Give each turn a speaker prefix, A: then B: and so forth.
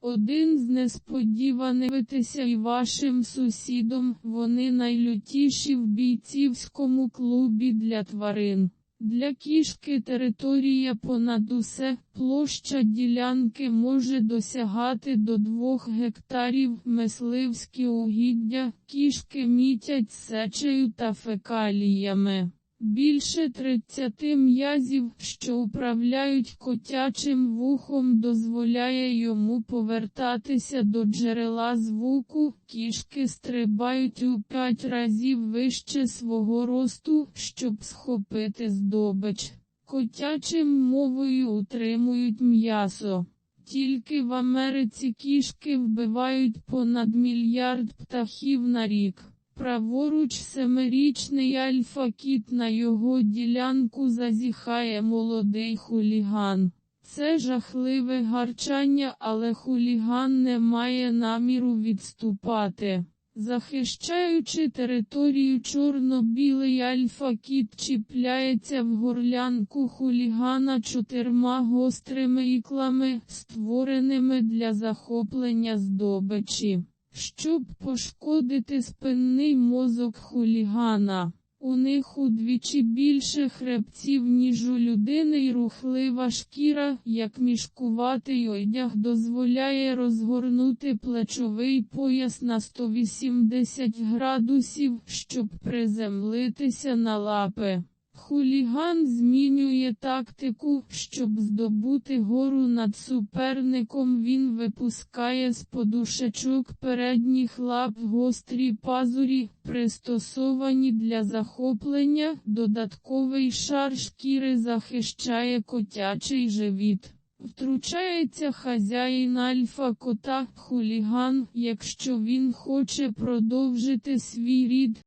A: Один з несподіваних витися і вашим сусідом, вони найлютіші в бійцівському клубі для тварин. Для кішки територія понад усе, площа ділянки може досягати до 2 гектарів, мисливські угіддя, кішки мітять сечею та фекаліями. Більше 30 м'язів, що управляють котячим вухом, дозволяє йому повертатися до джерела звуку. Кішки стрибають у 5 разів вище свого росту, щоб схопити здобич. Котячим мовою утримують м'ясо. Тільки в Америці кішки вбивають понад мільярд птахів на рік. Праворуч семирічний альфа-кіт на його ділянку зазіхає молодий хуліган. Це жахливе гарчання, але хуліган не має наміру відступати. Захищаючи територію чорно-білий альфа-кіт чіпляється в горлянку хулігана чотирма гострими іклами, створеними для захоплення здобичі. Щоб пошкодити спинний мозок хулігана. У них удвічі більше хребців, ніж у людини, і рухлива шкіра, як мішкуватий одяг, дозволяє розгорнути плечовий пояс на 180 градусів, щоб приземлитися на лапи. Хуліган змінює тактику, щоб здобути гору над суперником. Він випускає з подушечок передніх лап гострі пазурі, пристосовані для захоплення. Додатковий шар шкіри захищає котячий живіт. Втручається хазяїн альфа кота, хуліган, якщо він хоче продовжити свій рід,